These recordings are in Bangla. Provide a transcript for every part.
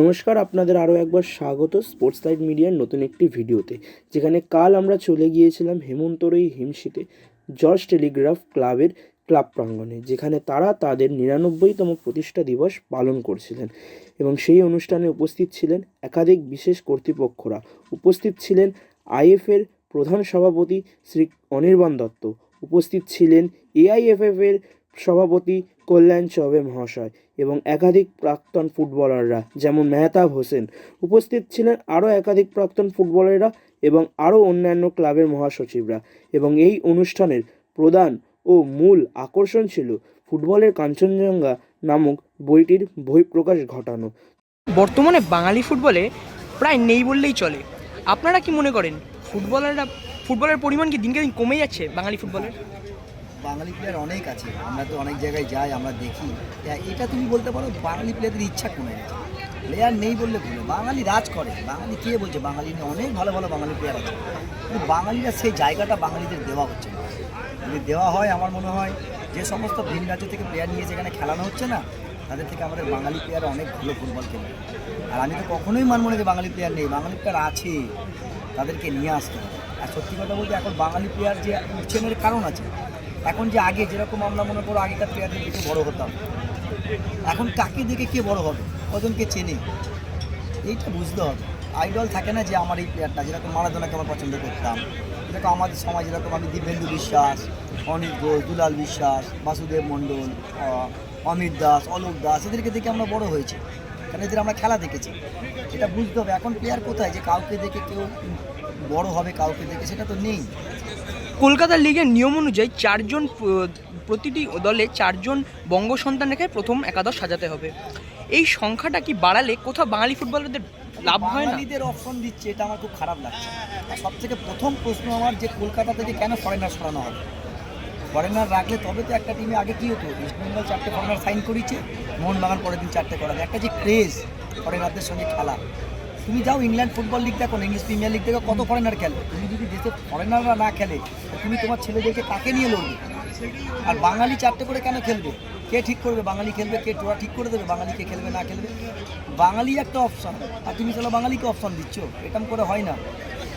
নমস্কার, আপনাদের আরও একবার স্বাগত স্পোর্টস লাইট মিডিয়ার নতুন একটি ভিডিওতে, যেখানে কাল আমরা চলে গিয়েছিলাম হেমন্তরই হিমশিতে জর্জ টেলিগ্রাফ ক্লাবের ক্লাব প্রাঙ্গণে, যেখানে তারা তাদের নিরানব্বইতম প্রতিষ্ঠা দিবস পালন করছিলেন এবং সেই অনুষ্ঠানে উপস্থিত ছিলেন একাধিক বিশেষ কর্তৃপক্ষরা। উপস্থিত ছিলেন আইএফের প্রধান সভাপতি শ্রী অনির্বাণ দত্ত, উপস্থিত ছিলেন এআইএফএফ এর সভাপতি কল্যাণ চৌবে মহাশয় এবং একাধিক প্রাক্তন ফুটবলাররা, যেমন মেহতাব হোসেন, উপস্থিত ছিলেন আরও একাধিক প্রাক্তন ফুটবলাররা এবং আরও অন্যান্য ক্লাবের মহাসচিবরা। এবং এই অনুষ্ঠানের প্রধান ও মূল আকর্ষণ ছিল ফুটবলের কাঞ্চনজঙ্ঘা নামক বইটির বহিঃপ্রকাশ ঘটানো। বর্তমানে বাঙালি ফুটবলে প্রায় নেই বললেই চলে। আপনারা কি মনে করেন, ফুটবলাররা, ফুটবলের পরিমাণ কি দিনকে দিন কমে যাচ্ছে বাঙালি ফুটবলের? বাঙালি প্লেয়ার অনেক আছে, আমরা তো অনেক জায়গায় যাই, আমরা দেখি। এটা তুমি বলতে পারো, বাঙালি প্লেয়ারদের ইচ্ছা কমে গেছে প্লেয়ার নেই বললে ভুলো বাঙালি রাজ করে। বাঙালি কে বলছে? বাঙালি নিয়ে অনেক ভালো ভালো বাঙালি প্লেয়ার আছে। কিন্তু বাঙালিরা সেই জায়গাটা বাঙালিদের দেওয়া হচ্ছে না। যদি দেওয়া হয়, আমার মনে হয়, যে সমস্ত ভিন রাজ্য থেকে প্লেয়ার নিয়ে যেখানে খেলানো হচ্ছে না, তাদের থেকে আমাদের বাঙালি প্লেয়ার অনেক ভালো ফুটবল খেলবে আর আমি তো কখনোই মানবো না যে বাঙালি প্লেয়ার নেই। বাঙালি প্লেয়ার আছে। তাদেরকে নিয়ে আসতে হবে। আর সত্যি কথা বলতে, এখন বাঙালি প্লেয়ার যে উচ্ছেনের কারণ আছে এখন যে আগে যেরকম আমরা মনে করো আগেকার প্লেয়ারদের দেখে বড় হতাম, এখন কাকে দেখে কে বড় হবে? কজনকে চেনে? এইটা বুঝতে হবে। আইডল থাকে না যে আমার এই প্লেয়ারটা যেরকম মারাদোনাকে আমরা পছন্দ করতাম, যেরকম আমাদের সমাজ যেরকম আমি দিব্যেন্দু বিশ্বাস, অনিল ঘোষ, দুলাল বিশ্বাস, বাসুদেব মণ্ডল অমিত দাস, অলোক দাস, এদেরকে দেখে আমরা বড় হয়েছি। কারণ এদের আমরা খেলা দেখেছি। এটা বুঝতে হবে, এখন প্লেয়ার কোথায়? যে কাউকে দেখে কেউ বড় হবে, কাউকে দেখে সেটা তো নেই। কলকাতা লিগের নিয়ম অনুযায়ী চারজন প্রতিটি দলে চারজন বঙ্গ সন্তান রেখে প্রথম একাদশ সাজাতে হবে। এই সংখ্যাটা কি বাড়ালে কোথাও বাঙালি ফুটবলারদের লাভ হয় বাঙালিদের অপশন দিচ্ছে, এটা আমার খুব খারাপ লাগছে। সব থেকে প্রথম প্রশ্ন আমার যে কলকাতা থেকে কেন ফরেনার সরানো হবে? ফরেনার রাখলে তবে তো একটা টিমে আগে কী হতো? ইস্ট বেঙ্গল চারটে ফরেনার সাইন করেছে, মোহনবাগান পরের দিন চারটে করাবে। একটা যে ক্রেজ ফরেনারদের সঙ্গে খেলা। তুমি যাও ইংল্যান্ড ফুটবল লিগ দেখো, ইংলিশ প্রিমিয়ার লিগ দেখো, কত ফরেনার খেলে। তুমি যদি দেশে ফরেনাররা না খেলে তুমি তোমার ছেলেদেরকে কাকে নিয়ে লড়বে? আর বাঙালি চারটে করে কেন খেলবে? কে ঠিক করবে? বাঙালি খেলবে কে? টোরা ঠিক করে দেবে বাঙালি কে খেলবে, না খেলবে? বাঙালি একটা অপশান আর তুমি চলো বাঙালিকে অপশান দিচ্ছ। এরকম করে হয় না।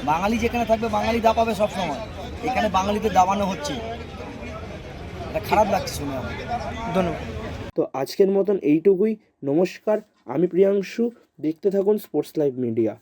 বাঙালি যেখানে থাকবে, বাঙালি দাপাবে সবসময়। এখানে বাঙালিতে দাবানো হচ্ছে। এটা খারাপ লাগছে শুনে আমার। ধন্যবাদ। তো আজকের মতন এইটুকুই। নমস্কার। আমি প্রিয়াংশু দেখতে থাকুন স্পোর্টস লাইভ মিডিয়া